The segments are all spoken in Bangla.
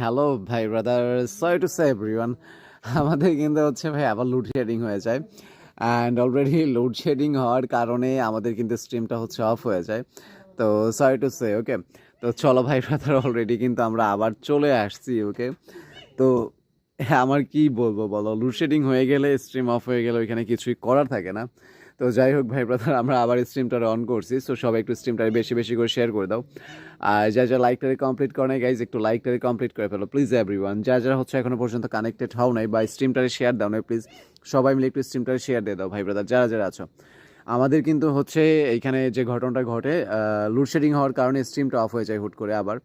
হ্যালো ভাই brother sorry to say everyone আমাদের কিন্তু হচ্ছে ভাই আবার লোডশেডিং হয়ে যায়। অ্যান্ড অলরেডি লোডশেডিং হওয়ার কারণে আমাদের কিন্তু স্ট্রিমটা হচ্ছে অফ হয়ে যায়। তো সরি টু সে ওকে তো চলো ভাই ব্রাদার অলরেডি কিন্তু আমরা আবার চলে আসছি ওকে তো আমার কি বলব বলো? লোডশেডিং হয়ে গেলে স্ট্রিম অফ হয়ে গেলে ওইখানে কিছুই করার থাকে না। তো যাই হোক ভাই ব্রাদার আমরা আবার স্ট্রিমটা অন করছি সো সবাই একটু স্ট্রিমটা বেশি বেশি করে শেয়ার করে দাও। আর যা যা লাইকটারে কমপ্লিট করে নাই গাইজ একটু লাইকটারে কমপ্লিট করে ফেলো প্লিজ এভরিওয়ান যা যা হচ্ছে এখনও পর্যন্ত কানেক্টেড হও নাই বা স্ট্রিমটারে শেয়ার দাও না প্লিজ সবাই মিলে একটু স্ট্রিমটারে শেয়ার দিয়ে দাও, ভাই ব্রাদার যারা যারা আছো। আমাদের কিন্তু হচ্ছে এইখানে যে ঘটনাটা ঘটে লোডশেডিং হওয়ার কারণে স্ট্রিমটা অফ হয়ে যায় হুট করে আবার,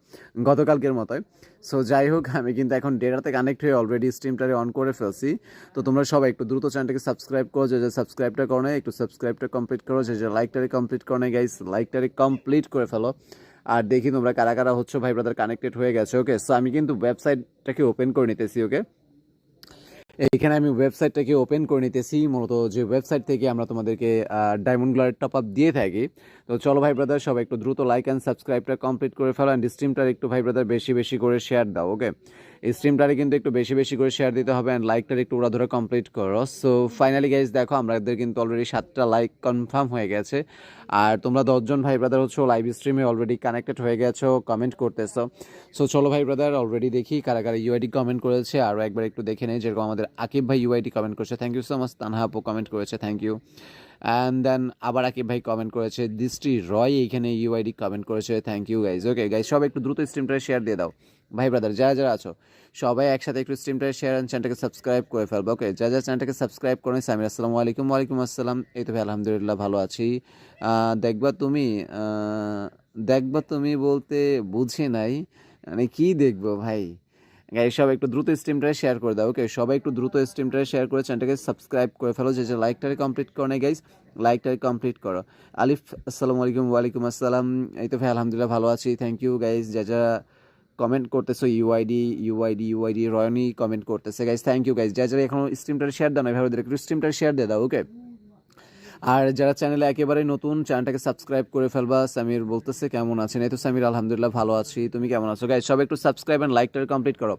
গতকালকের মতোই। সো যাই হোক, আমি কিন্তু এখন ডেটাতে কানেক্ট হয়ে অলরেডি স্ট্রিমটারে অন করে ফেলছি। তো তোমরা সবাই একটু দ্রুত চ্যানেলটাকে সাবস্ক্রাইব করো, যে যে সাবস্ক্রাইবটা করো একটু সাবস্ক্রাইবটা কমপ্লিট করো, যে যে লাইকটারে কমপ্লিট করো না গাইস লাইকটারে কমপ্লিট করে ফেলো। আর দেখি তোমরা কারা কারা হচ্ছে ভাই ব্রাদার কানেক্টেড হয়ে গেছে ওকে সো আমি কিন্তু ওয়েবসাইটটাকে ওপেন করে নিতেছি ওকে এইখানে আমি ওয়েবসাইটটাকে ওপেন করে নিতেছি। মূলত যে ওয়েবসাইট থেকে আমরা তোমাদেরকে ডায়মন্ড গ্লার টপ আপ দিয়ে থাকি। তো চলো ভাই ব্রাদার সবাই একটু দ্রুত লাইক অ্যান্ড সাবস্ক্রাইবটা কমপ্লিট করে ফেলো। অ্যান্ড স্ট্রিমটার একটু ভাই ব্রাদার বেশি বেশি করে শেয়ার দাও ওকে স্ট্রিমটারে কিন্তু একটু বেশি বেশি করে শেয়ার দিতে হবে অ্যান্ড লাইকটার একটু ওরা ধরে কমপ্লিট করো। সো ফাইনালি গাইজ দেখো আমাদের কিন্তু অলরেডি সাতটা লাইক কনফার্ম হয়ে গেছে। আর তোমরা দশজন ভাই ব্রাদার হচ্ছে লাইভ স্ট্রিমে অলরেডি কানেক্টেড হয়ে গেছো কমেন্ট করতেছো। সো চলো ভাই ব্রাদার অলরেডি দেখি কারা কারা ইউআইডি কমেন্ট করেছে। আরও একবার একটু দেখে নেই যেরকম আমাদের আকিব ভাই ইউআইডি কমেন্ট করেছে। Thank you so much Tanha আপু কমেন্ট করেছে থ্যাংক ইউ অ্যান্ড দেন আবার আকিব ভাই কমেন্ট করেছে, দৃষ্টি রয় এইখানে ইউআইডি কমেন্ট করেছে thank you guys okay guys সব একটু দ্রুত স্ট্রিমটা শেয়ার দিয়ে দাও। ভাই ব্রাদার যারা যারা আছো, সবাই একসাথে একটু স্ট্রিমটা শেয়ার অ্যান্ড চ্যানেলটাকে সাবস্ক্রাইব করে ফেলব ওকে যা যা চ্যানেলটাকে সাবস্ক্রাইব করেন সামির আসসালামু আলাইকুম, ওয়ালাইকুম আসসালাম। এই তো ভাই, আলহামদুলিল্লাহ ভালো আছি। দেখবা তুমি দেখবা তুমি বলতে বুঝি নাই মানে কি দেখব ভাই? গাই সব একটু দ্রুত স্ট্রিমটা শেয়ার করে দাও ওকে সবাই একটু দ্রুত স্ট্রিমটা শেয়ার করে চ্যানেলটাকে সাবস্ক্রাইব করে ফেলো, যে যে লাইকটারে কমপ্লিট করো না গাইজ লাইকটারে কমপ্লিট করো। আলিফ, আসসালামু আলাইকুম, ওয়ালাইকুম আসসালাম। এই তো ভাই, আলহামদুলিল্লাহ ভালো আছি থ্যাংক ইউ গাইজ যা যা কমেন্ট করতেছো ইউআইডি ইউআইডি ইউআইডি রয়নি কমেন্ট করতেছে। গাইজ থ্যাংক ইউ গাইজ যা যারা এখনও স্ট্রিমটা শেয়ার দাও না ভাবে একটু স্ট্রিমটা শেয়ার দিয়ে দাও ওকে আর যারা চ্যানেলে একেবারে নতুন চ্যানেলটাকে সাবস্ক্রাইব করে ফেলবা। সামির বলতেছে, কেমন আছেন? এই তো সামির আলহামদুলিল্লাহ ভালো আছি। তুমি কেমন আছো? গাইজ সব একটু সাবস্ক্রাইব অ্যান্ড লাইকটা কমপ্লিট করো।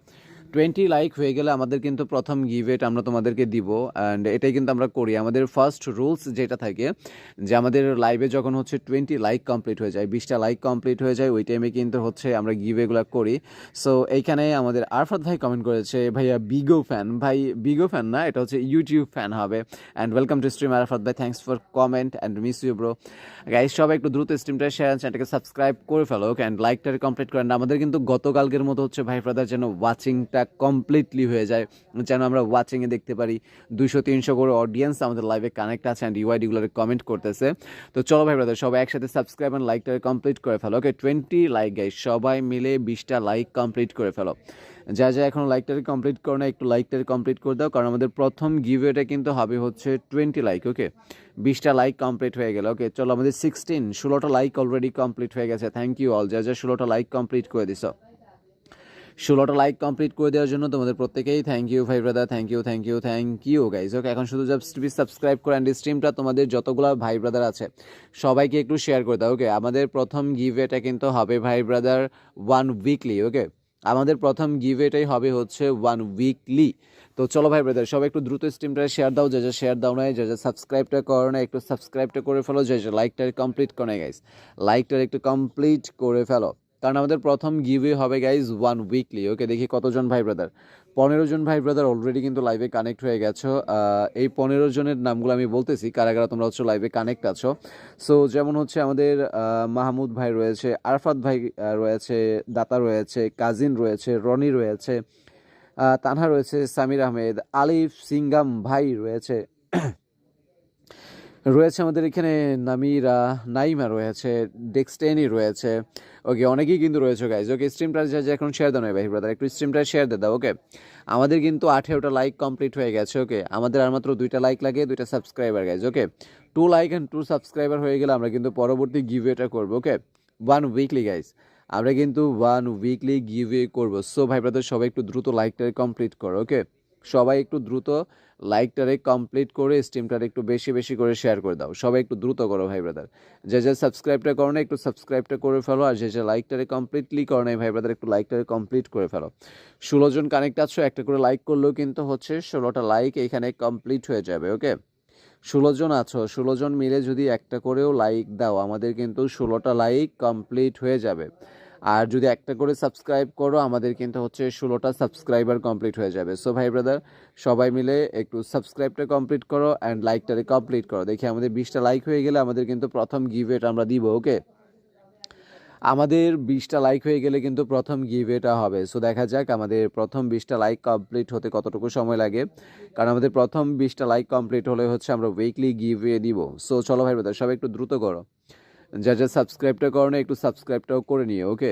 টোয়েন্টি লাইক হয়ে গেলে আমাদের কিন্তু প্রথম গিভেট আমরা তোমাদেরকে দিব অ্যান্ড এটাই কিন্তু আমরা করি। আমাদের ফার্স্ট রুলস যেটা থাকে, যে আমাদের লাইভে যখন হচ্ছে টোয়েন্টি লাইক কমপ্লিট হয়ে যায়, বিশটা লাইক কমপ্লিট হয়ে যায়, ওই টাইমে কিন্তু হচ্ছে আমরা গিভেগুলো করি। সো এইখানে আমাদের আরফাত ভাই কমেন্ট করেছে, ভাইয়া বিগো ফ্যান ভাই বিগো ফ্যান না, এটা হচ্ছে ইউটিউব ফ্যান হবে। And welcome to stream Arafat ভাই thanks for comment and miss you bro guys সবাই একটু দ্রুত স্ট্রিমটা শেয়ার চ্যানেলটাকে সাবস্ক্রাইব করে ফেলো অ্যান্ড লাইকটারে কমপ্লিট করেন। আমাদের কিন্তু গতকালকের মতো হচ্ছে ভাই ব্রাদার যেন ওয়াচিংটা কমপ্লিটলি হয়ে যায়। যেন আমরা ওয়াচিংয়ে দেখতে পারি। দুশো তিনশো করে অডিয়েন্স আমাদের লাইভে কানেক্ট আছে অ্যান্ড ইউআইডিগুলোরে কমেন্ট করতেছে। তো চলো ভাই ব্রাদার সবাই একসাথে সাবস্ক্রাইব অ্যান্ড লাইকটারে কমপ্লিট করে ফেলো। ওকে টোয়েন্টি লাইক গাইজ সবাই মিলে বিশটা লাইক কমপ্লিট করে ফেলো। যা যা এখন লাইকটারে কমপ্লিট করো না, একটু লাইকটারে কমপ্লিট করে দাও। কারণ আমাদের প্রথম গিভওয়েটা কিন্তু হবে হচ্ছে টোয়েন্টি লাইক ওকে বিশটা লাইক কমপ্লিট হয়ে গেল ওকে চলো আমাদের সিক্সটিন ষোলোটা লাইক অলরেডি কমপ্লিট হয়ে গেছে। থ্যাংক ইউ অল যা যা ষোলোটা লাইক কমপ্লিট করে দিছ। ষোলোটা লাইক কমপ্লিট করে দেওয়ার জন্য তোমাদের প্রত্যেকেই থ্যাংক ইউ ভাই brother thank you thank you thank you guys okay এখন শুধু জাস্ট প্লিজ সাবস্ক্রাইব করে অ্যান্ড স্ট্রিমটা তোমাদের যতগুলো ভাই ব্রাদার আছে, সবাইকে একটু শেয়ার করে দাও ওকে আমাদের প্রথম গিভওয়েটা কিন্তু হবে ভাই ব্রাদার ওয়ান উইকলি ওকে আমাদের প্রথম গিভওয়েটাই হবে হচ্ছে ওয়ান উইকলি তো চলো ভাই ব্রাদার সবাই একটু দ্রুত স্ট্রিমটা শেয়ার দাও, যা যা শেয়ার দাও না যা যা সাবস্ক্রাইবটা করো না একটু সাবস্ক্রাইবটা করে ফেলো, যা যা লাইকটা কমপ্লিট করে গাইজ লাইকটা একটু কমপ্লিট করে ফেলো। কারণ আমাদের প্রথম গিভওয়ে হবে গাইজ ওয়ান উইকলি ওকে দেখি কতজন ভাই ব্রাদার পনেরো জন ভাই ব্রাদার অলরেডি কিন্তু লাইভে কানেক্ট হয়ে গেছো। এই পনেরো জনের নামগুলো আমি বলতেছি কারা কারা তোমরা হচ্ছে লাইভে কানেক্ট আছো। সো যেমন হচ্ছে আমাদের মাহমুদ ভাই রয়েছে, আরফাত ভাই রয়েছে, দাতা রয়েছে, কাজিন রয়েছে, রনি রয়েছে তানহা রয়েছে, সামির আহমেদ, আলিফ সিঙ্গাম ভাই রয়েছে। রয়েছে আমাদের এখানে নামিরা, নাইমা রয়েছে, ডেক্সটেনি রয়েছে। ওকে, অনেকেই কিন্তু রয়েছে গাইজ ওকে স্ট্রিমটা যা যা এখন শেয়ার দাও ভাই ব্রাদার একটু স্ট্রিমটা শেয়ার দিয়ে দাও ওকে আমাদের কিন্তু আঠেরোটা লাইক কমপ্লিট হয়ে গেছে ওকে আমাদের আর মাত্র দুইটা লাইক লাগে, দুইটা subscriber guys okay two like and two subscriber হয়ে গেলে আমরা কিন্তু পরবর্তী গিভওয়েটা করব ওকে ওয়ান উইকলি গাইজ আমরা কিন্তু ওয়ান উইকলি গিভওয়ে করব। সো ভাই ব্রাদার সবাই একটু দ্রুত লাইকটারে কমপ্লিট করো ওকে সবাই একটু দ্রুত লাইকটারে কমপ্লিট করে স্ট্রিমটারে একটু বেশি বেশি করে শেয়ার করে দাও। সবাই একটু দ্রুত করো ভাই ব্রাদার যে যে সাবস্ক্রাইবটা করো না, একটু সাবস্ক্রাইবটা করে ফেলো, আর যে যে লাইকটারে কমপ্লিটলি করো না, ভাই ব্রাদার একটু লাইকটারে কমপ্লিট করে ফেলো। ষোলো জন কানেক্ট আছো, একটা করে লাইক করলেও কিন্তু হচ্ছে ষোলোটা লাইক এখানে কমপ্লিট হয়ে যাবে ওকে ষোলো জন আছো, ষোলো জন মিলে যদি একটা করেও লাইক দাও, আমাদের কিন্তু ষোলোটা লাইক কমপ্লিট হয়ে যাবে। আর যদি একটা করে সাবস্ক্রাইব করো, আমাদের কিন্তু হচ্ছে ষোলোটা সাবস্ক্রাইবার কমপ্লিট হয়ে যাবে। সো ভাই ব্রাদার সবাই মিলে একটু সাবস্ক্রাইবটা কমপ্লিট করো অ্যান্ড লাইকটারে কমপ্লিট করো। দেখি আমাদের বিশটা লাইক হয়ে গেলে আমাদের কিন্তু প্রথম গিভেট আমরা দিব ওকে আমাদের বিশটা লাইক হয়ে গেলে কিন্তু প্রথম গিভেটা হবে। সো দেখা যাক আমাদের প্রথম বিশটা লাইক কমপ্লিট হতে কতটুকু সময় লাগে। কারণ আমাদের প্রথম বিশটা লাইক কমপ্লিট হলে হচ্ছে আমরা উইকলি গিভে দিব। সো চলো ভাই ব্রাদার সবাই একটু দ্রুত করো। যা যা সাবস্ক্রাইবটা করো একটু সাবস্ক্রাইবটাও করে নিও ওকে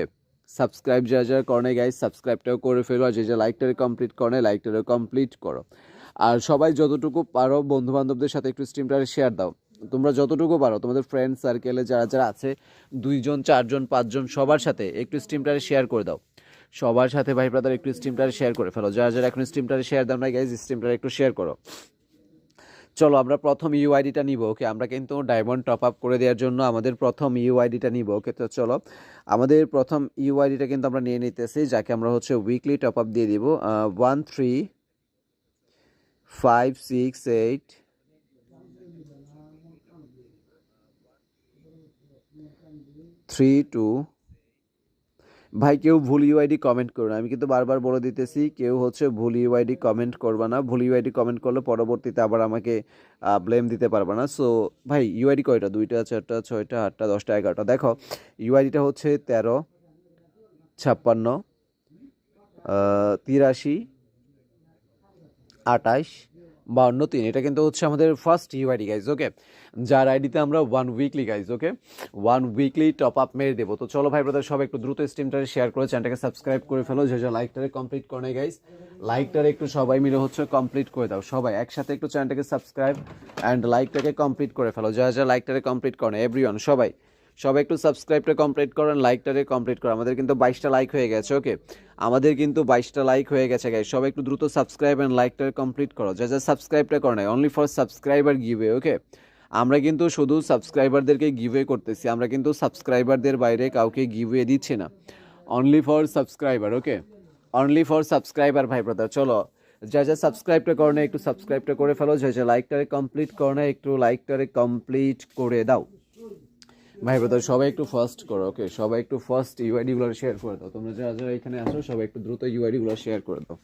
সাবস্ক্রাইব যা যা করনে গাইজ সাবস্ক্রাইবটাও করে ফেলো, আর যে যে লাইকটারে কমপ্লিট করনে লাইকটারে কমপ্লিট করো। আর সবাই যতটুকু পারো বন্ধু বান্ধবদের সাথে একটু স্ট্রিমটা শেয়ার দাও। তোমরা যতটুকু পারো, তোমাদের ফ্রেন্ড সার্কেলে যারা যারা আছে, দুইজন, চারজন, পাঁচজন, সবার সাথে একটু স্ট্রিমটারে শেয়ার করে দাও। সবার সাথে ভাই ব্রাদার একটু স্ট্রিমটারে শেয়ার করে ফেলো। যারা যারা এখন স্ট্রিমটারে শেয়ার দাও না গাইজ স্ট্রিমটারে একটু শেয়ার করো। চলো আমরা প্রথম ইউআইডিটা নিব, ওকে? আমরা কিন্তু ডায়মন্ড টপ আপ করে দেওয়ার জন্য আমাদের প্রথম ইউআইডিটা নিব, ওকে? তো চলো, আমাদের প্রথম ইউআইডিটা কিন্তু আমরা নিয়ে নিতেছি, যাকে আমরা হচ্ছে উইকলি টপ আপ দিয়ে দিব one three five six eight three two ভাই, কেউ ভুল ইউআইডি কমেন্ট করো না। আমি কিন্তু বারবার বলে দিতেছি, কেউ হচ্ছে ভুল ইউআইডি কমেন্ট করবে না। ভুল ইউআইডি কমেন্ট করলে পরবর্তীতে আবার আমাকে ব্লেম দিতে পারবে না। সো ভাই ইউআইডি কয়টা? দুইটা, চারটা, ছয়টা, আটটা, দশটা, এগারোটা। দেখো ইউআইডিটা হচ্ছে তেরো, ছাপ্পান্ন তিরাশি, আটাইশ বাউন্ন তিন। এটা কিন্তু হচ্ছে আমাদের ফার্স্ট ইউআইডি গাইজ ওকে যার আইডিতে আমরা one weekly guys okay one weekly top up মেরে দেবো। তো চলো ভাই ব্রাদার সব একটু দ্রুত স্ট্রিমটারে শেয়ার করে চ্যানেলটাকে সাবস্ক্রাইব করে ফেলো। যে যে লাইকটারে কমপ্লিট করে গাইজ লাইকটারে একটু সবাই মিলে হচ্ছে কমপ্লিট করে দাও। সবাই একসাথে একটু চ্যানেলটাকে সাবস্ক্রাইব অ্যান্ড লাইকটাকে কমপ্লিট করে ফেলো। যা যা লাইকটারে কমপ্লিট করে এভরিওয়ান সবাই। সবাই একটু সাবস্ক্রাইবটা কমপ্লিট করেন লাইকটারে কমপ্লিট করো আমাদের কিন্তু বাইশটা লাইক হয়ে গেছে ওকে আমাদের কিন্তু বাইশটা লাইক হয়ে গেছে গাইজ সবাই একটু দ্রুত সাবস্ক্রাইব অ্যান্ড লাইকটারে কমপ্লিট করো। যা যা সাবস্ক্রাইবটা করো না only for subscriber giveaway okay আমরা কিন্তু শুধু সাবস্ক্রাইবারদেরকে গিভওয়ে করতেছি। আমরা কিন্তু সাবস্ক্রাইবারদের বাইরে কাউকে গিভওয়ে দিচ্ছি না। Only for subscriber okay only for subscriber ভাই ব্রাদার চলো। যা যা সাবস্ক্রাইবটা করো না একটু সাবস্ক্রাইবটা করে ফেলো। যা যা লাইকটারে কমপ্লিট করো না একটু লাইকটারে কমপ্লিট করে দাও। ভাই ব্রাদার সবাই একটু ফার্স্ট করো ওকে সবাই একটু ফার্স্ট ইউআইডিগুলো শেয়ার করে দাও। তোমরা যারা যারা এখানে আসো সবাই একটু দ্রুত ইউআইডিগুলো শেয়ার করে দাও।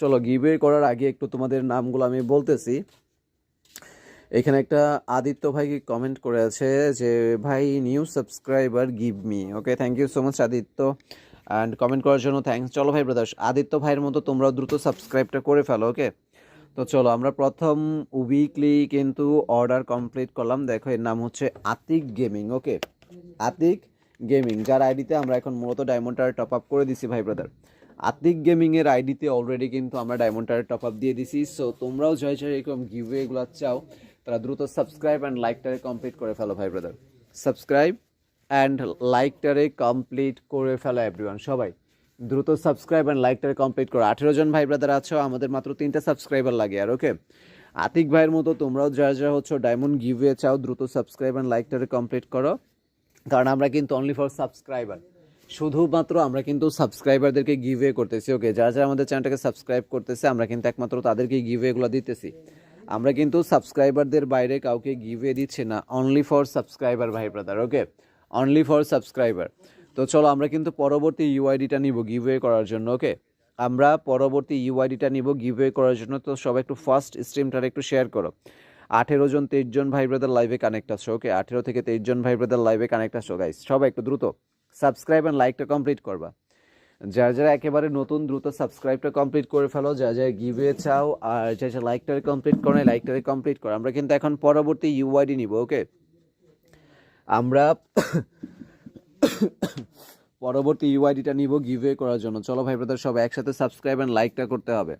চলো গিভওয়ে করার আগে একটু তোমাদের নামগুলো আমি বলতেছি। এখানে একটা আদিত্য ভাই কমেন্ট করে আছে যে, ভাই new subscriber give me okay thank you so much Aditya. And comment করার জন্য থ্যাঙ্কস চলো ভাই ব্রাদার আদিত্য ভাইয়ের মতো তোমরাও দ্রুত সাবস্ক্রাইবটা করে ফেলো ওকে তো চলো, আমরা প্রথম উইকলি কিন্তু অর্ডার কমপ্লিট করলাম। দেখো, এর নাম হচ্ছে Atik gaming okay Atik gaming যার আইডিতে আমরা এখন মূলত ডায়মন্ডটার টপ আপ করে দিছি, ভাই ব্রাদার আতিক গেমিং এর আইডিতে অলরেডি কিন্তু আমরা ডায়মন্ডটার টপ আপ দিয়ে দিছি। সো তোমরাও জয় জয় এরকম গিভওয়ে এগুলো চাও, তারা দ্রুত সাবস্ক্রাইব অ্যান্ড লাইকটারে কমপ্লিট করে ফেলো, ভাই ব্রাদার সাবস্ক্রাইব অ্যান্ড লাইকটারে কমপ্লিট করে ফেলো এভরিওয়ান সবাই। দ্রুত সাবস্ক্রাইব অ্যান্ড লাইকটারে কমপ্লিট করো। আঠেরো জন ভাই ব্রাদার আছো, আমাদের মাত্র তিনটা সাবস্ক্রাইবার লাগে আর ওকে আতিক ভাইয়ের মতো তোমরাও যারা যারা হচ্ছে ডায়মন্ড গিভওয়ে চাও, দ্রুত সাবস্ক্রাইব অ্যান্ড লাইকটারে কমপ্লিট করো। কারণ আমরা কিন্তু অনলি ফর সাবস্ক্রাইবার শুধুমাত্র আমরা কিন্তু সাবস্ক্রাইবারদেরকে গিভওয়ে করতেছি ওকে যারা যারা আমাদের চ্যানেলটাকে সাবস্ক্রাইব করতেছে, আমরা কিন্তু একমাত্র তাদেরকে গিভওয়েগুলো দিতেছি। আমরা কিন্তু সাবস্ক্রাইবারদের বাইরে কাউকে গিভওয়ে দিচ্ছি না অনলি ফর সাবস্ক্রাইবার ভাই brother okay only for subscriber তো চলো আমরা কিন্তু পরবর্তী ইউআইডিটা নিব গিভওয়ে করার জন্য ওকে আমরা পরবর্তী ইউআইডিটা নিব গিভওয়ে করার জন্য, তো সবাই একটু ফার্স্ট স্ট্রিমটার একটু শেয়ার করো। আঠেরো জন, তেইশ জন ভাই ব্রাদার লাইভে কানেক্ট আছো ওকে আঠেরো থেকে তেইশ জন ভাই ব্রাদার লাইভে কানেক্ট আছো গাইস সবাই একটু দ্রুত সাবস্ক্রাইব অ্যান্ড লাইকটা কমপ্লিট করবা। যারা যারা একেবারে নতুন, দ্রুত সাবস্ক্রাইবটা কমপ্লিট করে ফেলো যা যা গিভওয়ে চাও, আর যা যা লাইকটারে কমপ্লিট করে লাইকটারে কমপ্লিট করো। আমরা কিন্তু এখন পরবর্তী ইউআইডি নিব ওকে আমরা পরবর্তী ইউআইডিটা নিব গিভওয়ে করার জন্য। চলো ভাই ব্রাদার সবাই একসাথে সাবস্ক্রাইব অ্যান্ড লাইকটা করতে হবে।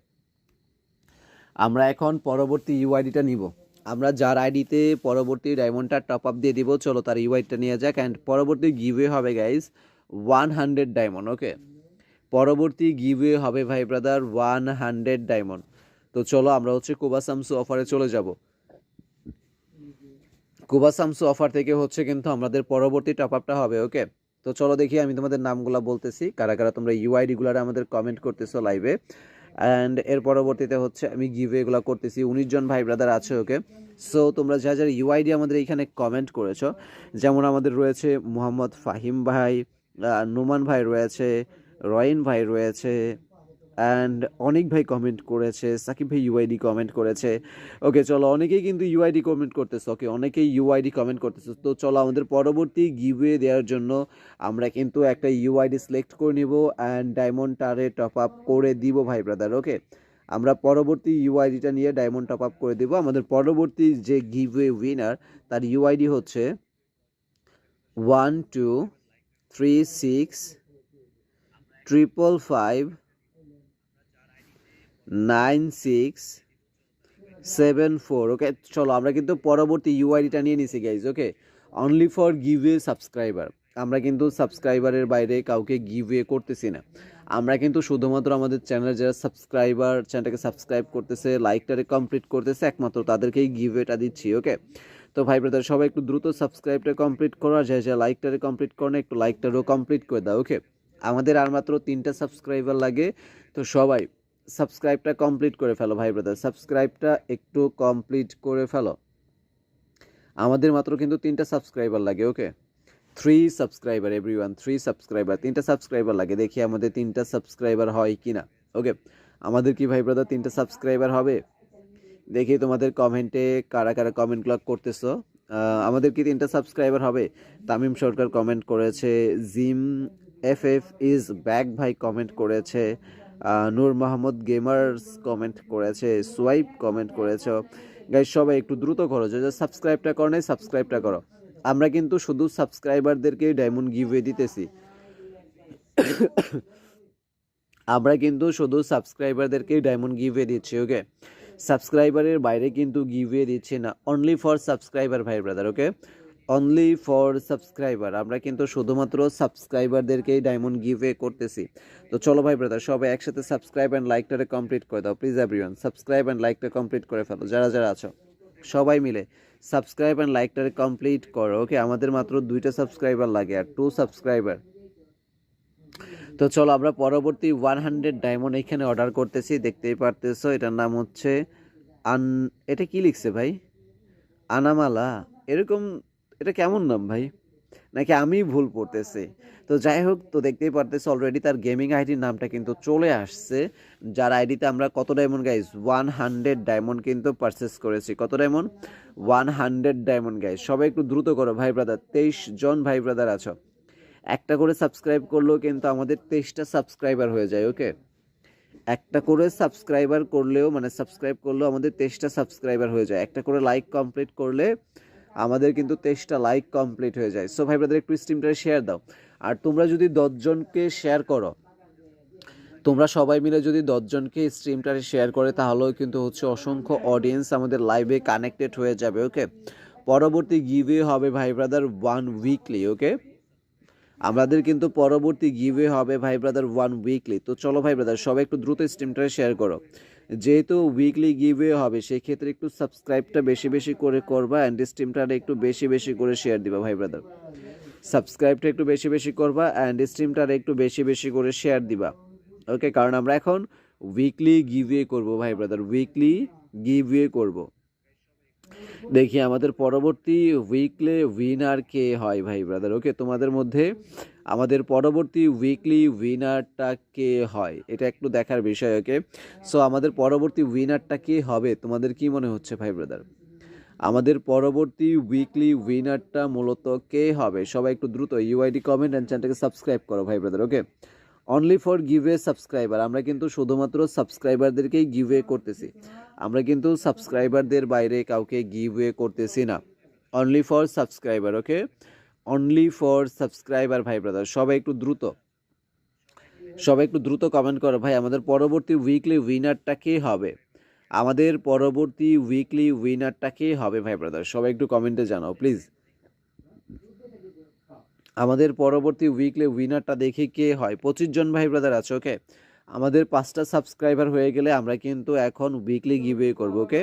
আমরা এখন পরবর্তী ইউআইডিটা নিব। আমরা যার আইডিতে পরবর্তী ডায়মন্ডটা টপ আপ দিয়ে দিব, চলো তার ইউআইটা নিয়ে যাক। অ্যান্ড পরবর্তী গিভওয়ে হবে guys one hundred diamond okay পরবর্তী গিভওয়ে হবে ভাই ব্রাদার ওয়ান হান্ড্রেড ডায়মন্ড তো চলো আমরা হচ্ছে কুবা সামসু অফারে চলে যাব। কুবা সামসু অফার থেকে হচ্ছে কিন্তু আমাদের পরবর্তী টপ আপটা হবে ওকে তো চলো দেখি আমি তোমাদের নামগুলো বলতেছি। কারা কারা তোমরা ইউআইডিগুলার আমাদের কমেন্ট করতেছো লাইভে অ্যান্ড এর পরবর্তীতে হচ্ছে আমি গিভ এগুলো করতেছি। উনিশ জন ভাই ব্রাদার আছে ওকে। সো তোমরা যা যা ইউআইডি আমাদের এইখানে কমেন্ট করেছ, যেমন আমাদের রয়েছে মোহাম্মদ ফাহিম ভাই নোমান ভাই রয়েছে, রয়েন ভাই রয়েছে অ্যান্ড অনেক ভাই কমেন্ট করেছে, সাকিব ভাই ইউআইডি কমেন্ট করেছে। ওকে চলো, অনেকেই কিন্তু ইউআইডি কমেন্ট করতেছে। ওকে অনেকেই ইউআইডি কমেন্ট করতেছে। তো চলো, আমাদের পরবর্তী গিভওয়ে দেওয়ার জন্য আমরা কিন্তু একটা ইউআইডি সিলেক্ট করে নিব অ্যান্ড ডায়মন্ড টারে টপ আপ করে দিব, ভাই ব্রাদার ওকে আমরা পরবর্তী ইউআইডিটা নিয়ে ডায়মন্ড টপ আপ করে দিব। আমাদের পরবর্তী যে গিভওয়ে উইনার তার ইউআইডি হচ্ছে one two three six triple five nine six seven four. Okay, চলো আমরা কিন্তু পরবর্তী ইউআইডিটা নিয়ে নিছি guys okay? Only for giveaway subscriber আমরা কিন্তু সাবস্ক্রাইবারের বাইরে কাউকে গিভওয়ে করতেছি না। আমরা কিন্তু শুধুমাত্র আমাদের চ্যানেলের যারা সাবস্ক্রাইবার চ্যানেলটাকে সাবস্ক্রাইব করতেছে লাইকটারে কমপ্লিট করতেছে, একমাত্র তাদেরকেই গিভওয়েটা দিচ্ছি, ওকে? তো ভাই ব্রাদার সবাই একটু দ্রুত সাবস্ক্রাইবটা কমপ্লিট করো, আর যা যা লাইকটারে কমপ্লিট করো না, একটু লাইকটারও কমপ্লিট করে দাও, ওকে? আমাদের আর মাত্র তিনটা সাবস্ক্রাইবার লাগে, তো সবাই সাবস্ক্রাইবটা কমপ্লিট করে ফেলো ভাই ব্রাদার সাবস্ক্রাইবটা একটু কমপ্লিট করে ফেলো। আমাদের মাত্র কিন্তু তিনটা সাবস্ক্রাইবার লাগে okay three subscriber every one three subscriber তিনটা সাবস্ক্রাইবার লাগে দেখি আমাদের তিনটা সাবস্ক্রাইবার হয় কি না ওকে আমাদের কি ভাই ব্রাদার তিনটা সাবস্ক্রাইবার হবে? দেখি তোমাদের কমেন্টে কারা কারা কমেন্টগুলো করতেছো। আহ, আমাদের কি তিনটা সাবস্ক্রাইবার হবে? তামিম সরকার কমেন্ট করেছে Jim F F is back ভাই কমেন্ট করেছে নূর মোহাম্মদ গেমার্স কমেন্ট করেছে, সোয়াইপ কমেন্ট করেছে। গাই সবাই একটু দ্রুত করো, যে সাবস্ক্রাইবটা করো নাই সাবস্ক্রাইবটা করো। আমরা কিন্তু শুধু সাবস্ক্রাইবারদেরকে ডায়মন্ড গিভওয়ে দিতেছি। আমরা কিন্তু শুধু সাবস্ক্রাইবারদেরকেই ডায়মন্ড গিভওয়ে দিচ্ছি ওকে সাবস্ক্রাইবারের বাইরে কিন্তু গিভওয়ে দিচ্ছি না অনলি ফর সাবস্ক্রাইবার ভাই brother okay only for subscriber আমরা কিন্তু শুধুমাত্র সাবস্ক্রাইবারদেরকেই ডায়মন্ড গিভওয়ে করতেছি। তো চলো ভাই ব্রাদার সবাই একসাথে সাবস্ক্রাইব অ্যান্ড লাইকটারে কমপ্লিট করে দাও প্লিজ এভরিওয়ান সাবস্ক্রাইব অ্যান্ড লাইকটা কমপ্লিট করে ফেলো, যারা যারা আছো, সবাই মিলে সাবস্ক্রাইব অ্যান্ড লাইকটারে কমপ্লিট করো ওকে আমাদের মাত্র দুইটা সাবস্ক্রাইবার লাগে আর টু সাবস্ক্রাইবার তো চলো আমরা পরবর্তী ওয়ান হান্ড্রেড ডায়মন্ড এখানে অর্ডার করতেছি, দেখতেই পারতেছো, এটার নাম হচ্ছে আন, এটা কি লিখছে ভাই? আনামালা। এরকম এটা কেমন নাম ভাই? নাকি আমি ভুল পড়তেছি? তো যাই হোক, তো দেখতেই পারতেছে অলরেডি তার গেমিং আইডির নামটা কিন্তু চলে আসছে। যার আইডিতে আমরা কত diamond guys one hundred diamond কিন্তু পারচেস করেছি। কত diamond one hundred diamond guys সবাই একটু দ্রুত করো, ভাই ব্রাদার তেইশ জন ভাই ব্রাদার আছো। একটা করে সাবস্ক্রাইব করলেও কিন্তু আমাদের তেইশটা সাবস্ক্রাইবার হয়ে যায় ওকে একটা করে সাবস্ক্রাইবার করলেও মানে সাবস্ক্রাইব করলেও আমাদের তেইশটা সাবস্ক্রাইবার হয়ে যায়। একটা করে লাইক কমপ্লিট করলে আমাদের কিন্তু তেইশটা লাইক কমপ্লিট হয়ে যায়। সো ভাই ব্রাদার একটু স্ট্রিমটা শেয়ার দাও। আর তোমরা যদি দশজনকে শেয়ার করো, তোমরা সবাই মিলে যদি দশজনকে স্ট্রিমটা শেয়ার করে, তাহলেও কিন্তু হচ্ছে অসংখ্য অডিয়েন্স আমাদের লাইভে কানেক্টেড হয়ে যাবে ওকে পরবর্তী গিভে হবে, ভাই ব্রাদার ওয়ান উইকলি ওকে আমাদের কিন্তু পরবর্তী গিভে হবে, ভাই ব্রাদার ওয়ান উইকলি তো চলো, ভাই ব্রাদার সবাই একটু দ্রুত স্ট্রিমটা শেয়ার করো। যেহেতু উইকলি গিভওয়ে হবে, সেক্ষেত্রে একটু সাবস্ক্রাইবটা বেশি বেশি করে করবা অ্যান্ড স্ট্রিমটা একটু বেশি বেশি করে শেয়ার দিবা, ভাই ব্রাদার সাবস্ক্রাইবটা একটু বেশি বেশি করবা অ্যান্ড স্ট্রিমটা একটু বেশি বেশি করে শেয়ার দিবা। ওকে কারণ আমরা এখন উইকলি গিভওয়ে করব, ভাই ব্রাদার উইকলি গিভওয়ে করব। দেখি আমাদের পরবর্তী উইকলে উইনার কে হয়, ভাই ব্রাদার ওকে তোমাদের মধ্যে আমাদের পরবর্তী উইকলি উইনারটা কে হয়? এটা একটু দেখার বিষয় ওকে সো আমাদের পরবর্তী উইনারটা কে হবে? তোমাদের কি মনে হচ্ছে, ভাই ব্রাদার আমাদের পরবর্তী উইকলি উইনারটা মূলত কে হবে? সবাই একটু দ্রুত ইউআইডি কমেন্ট অ্যান্ড চ্যানেলটাকে সাবস্ক্রাইব করো, ভাই brother okay only for giveaway subscriber আমরা কিন্তু শুধুমাত্র সাবস্ক্রাইবারদেরকেই গিভওয়ে করতেছি। আমরা কিন্তু সাবস্ক্রাইবারদের বাইরে কাউকে গিভওয়ে করতেছি না। Only for subscriber okay only for subscriber ভাই ব্রাদার সবাই একটু দ্রুত। সবাই একটু দ্রুত কমেন্ট করো, ভাই, আমাদের পরবর্তী উইকলি উইনারটা কে হবে? আমাদের পরবর্তী উইকলি উইনারটা কে হবে, ভাই ব্রাদার সবাই একটু কমেন্টে জানাও প্লিজ আমাদের পরবর্তী উইকলি উইনারটা দেখি কে হয়। পঁচিশ জন ভাই ব্রাদার আছে ওকে আমাদের পাঁচটা সাবস্ক্রাইবার হয়ে গেলে আমরা কিন্তু এখন উইকলি গিভওয়ে করব ওকে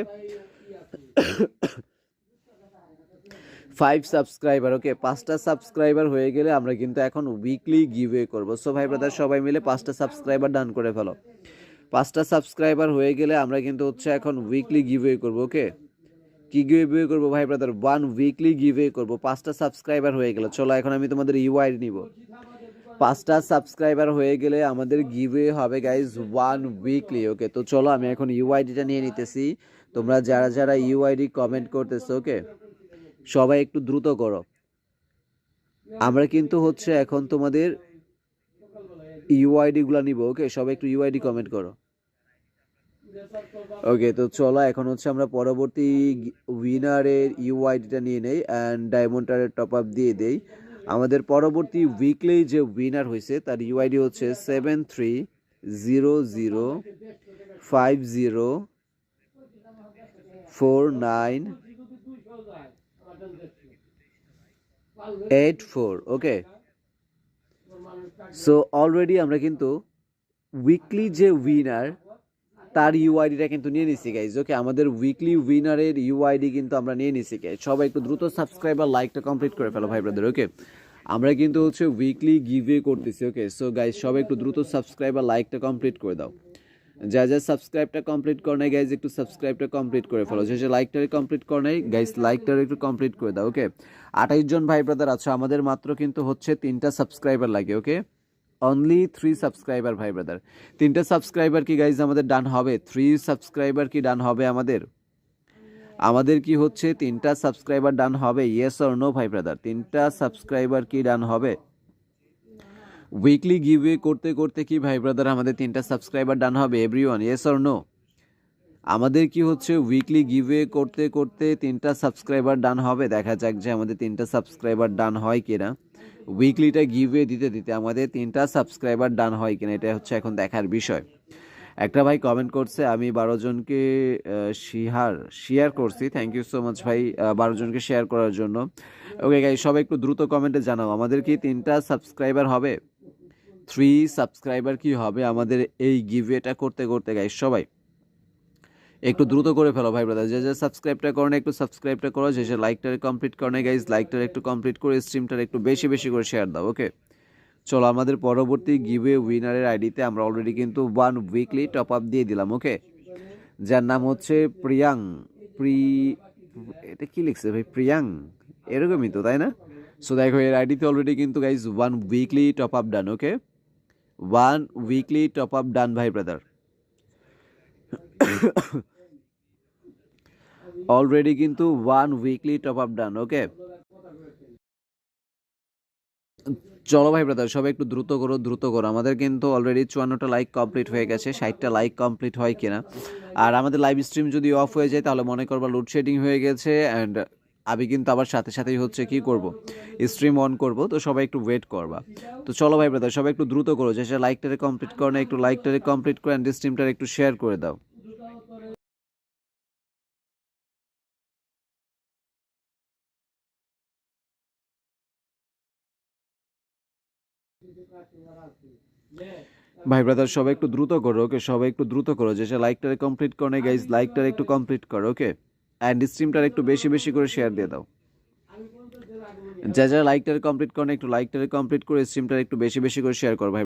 ফাইভ সাবস্ক্রাইবার ওকে পাঁচটা সাবস্ক্রাইবার হয়ে গেলে আমরা কিন্তু এখন উইকলি গিভওয়ে করব। সো ভাই ব্রাদার সবাই মিলে পাঁচটা সাবস্ক্রাইবার ডান করে ফেলো। পাঁচটা সাবস্ক্রাইবার হয়ে গেলে আমরা কিন্তু হচ্ছে এখন উইকলি গিভওয়ে করব ওকে কি গিভওয়ে করব ভাই ব্রাদার ওয়ান উইকলি গিভওয়ে করব। পাঁচটা সাবস্ক্রাইবার হয়ে গেল। চলো, এখন আমি তোমাদের ইউআইড নিব। পাঁচটা সাবস্ক্রাইবার হয়ে গেলে আমাদের গিভওয়ে হবে গাইজ ওয়ান উইকলি ওকে তো চলো, আমি এখন ইউআইডিটা নিয়ে নিতেছি। তোমরা যারা যারা ইউআইডি কমেন্ট করতেছো ওকে সবাই একটু দ্রুত করো। আমরা কিন্তু হচ্ছে এখন তোমাদের ইউআইডি গুলা নিব ওকে সবাই একটু ইউআইডি কমেন্ট করো। ওকে তো চলো, এখন হচ্ছে আমরা পরবর্তী উইনারের ইউআইডিটা নিয়ে নেই অ্যান্ড ডায়মন্ডারের টপ আপ দিয়ে দেই। আমাদের পরবর্তী উইকলি যে উইনার হয়েছে, তার ইউআইডি হচ্ছে seven three zero zero five zero four nine eight four okay so already আমরা কিন্তু উইকলি যে উইনার তার ইউআইডিটা কিন্তু নিয়ে নিছি গাইজ ওকে আমাদের উইকলি উইনারের ইউআইডি কিন্তু আমরা নিয়ে নিছি গাইজ সবাই একটু দ্রুত সাবস্ক্রাইবার লাইকটা কমপ্লিট করে ফেলো, ভাই ব্রাদার ওকে আমরা কিন্তু হচ্ছে উইকলি গিভে করতেছি ওকে সো গাইজ সবাই একটু দ্রুত সাবস্ক্রাইবার লাইকটা কমপ্লিট করে দাও। যা যা সাবস্ক্রাইবটা কমপ্লিট করে নাই গাইজ একটু সাবস্ক্রাইবটা কমপ্লিট করে ফেলো। যে যে লাইকটা কমপ্লিট করে নাই গাইজ লাইকটা একটু কমপ্লিট করে দাও ওকে আঠাইশ জন ভাই ব্রাদার আছো, আমাদের মাত্র কিন্তু হচ্ছে তিনটা সাবস্ক্রাইবার লাগে ওকে অনলি থ্রি সাবস্ক্রাইবার ভাই ব্রাদার তিনটা সাবস্ক্রাইবার কি গাইজ আমাদের ডান হবে? থ্রি সাবস্ক্রাইবার কি ডান হবে আমাদের? আমাদের কি হচ্ছে, তিনটা সাবস্ক্রাইবার ডান হবে ইয়েস অর নো ভাই ব্রাদার তিনটা সাবস্ক্রাইবার কি ডান হবে? উইকলি গিভওয়ে করতে করতে কি, ভাই ব্রাদার আমাদের তিনটা সাবস্ক্রাইবার ডান হবে এভরিওয়ান ইয়েস অর নো আমাদের কি হচ্ছে উইকলি গিভওয়ে করতে করতে তিনটা সাবস্ক্রাইবার ডান হবে, দেখা যাক যে আমাদের তিনটা সাবস্ক্রাইবার ডান হয় কিনা। উইকলিটা গিভওয়ে দিতে দিতে আমাদের তিনটা সাবস্ক্রাইবার ডান হয় কিনা এটা হচ্ছে এখন দেখার বিষয়। একটা ভাই কমেন্ট করছে, আমি বারো জনকে শেয়ার শেয়ার করছি থ্যাংক ইউ সো মাচ ভাই বারো জনকে শেয়ার করার জন্য। ওকে গাই সবাই একটু দ্রুত কমেন্টে জানাও, আমাদের কি তিনটা সাবস্ক্রাইবার হবে? থ্রি সাবস্ক্রাইবার কি হবে আমাদের এই গিভওয়েটা করতে করতে গাই সবাই। একটু দ্রুত করে ফেলো ভাই ব্রাদার যে যে সাবস্ক্রাইবটা করো একটু সাবস্ক্রাইবটা করো, যে যে লাইকটা কমপ্লিট করো না গাইজ লাইকটা একটু কমপ্লিট করে স্ট্রিমটার একটু বেশি বেশি করে শেয়ার দাও ওকে চলো আমাদের পরবর্তী গিভে উইনারের আইডিতে আমরা অলরেডি কিন্তু ওয়ান উইকলি টপ আপ দিয়ে দিলাম ওকে যার নাম হচ্ছে প্রিয়াং, প্রি, এটা কি লিখছে ভাই? প্রিয়াং? এরকমই তো, তাই না? সো দেখো, এর আইডিতে অলরেডি কিন্তু guys one weekly top up done okay one weekly top up done ভাই ব্রাদার অলরেডি কিন্তু one weekly top up done okay চলো ভাই ব্রাদার সবাই একটু দ্রুত করো দ্রুত করো। আমাদের কিন্তু অলরেডি চুয়ান্নটা লাইক কমপ্লিট হয়ে গেছে, ষাটটা লাইক কমপ্লিট হয় কিনা। আর আমাদের লাইভ স্ট্রিম যদি অফ হয়ে যায়, তাহলে মনে করবা লোডশেডিং হয়ে গেছে অ্যান্ড আমি কিন্তু আবার সাথে সাথেই হচ্ছে কি করব? স্ট্রিম অন করব, তো সবাই একটু ওয়েট করবা। তো চলো ভাই ব্রাদার সবাই একটু দ্রুত করো, যে সেটা লাইকটারে কমপ্লিট করো না, একটু লাইকটারে কমপ্লিট করে অ্যান্ড স্ট্রিমটারে একটু শেয়ার করে দাও। ভাই ব্রাদার সবাই একটু দ্রুত করো ওকে সবাই একটু দ্রুত করো, যে লাইকটারে কমপ্লিট করো না গাইজ লাইকটারে একটু কমপ্লিট করো ওকে অ্যান্ড স্ট্রিমটার একটু বেশি বেশি করে শেয়ার দিয়ে দাও। যা যা লাইকটারে কমপ্লিট করেন একটু লাইকটারে কমপ্লিট করে স্ট্রিমটার একটু বেশি বেশি করে শেয়ার করো ভাই।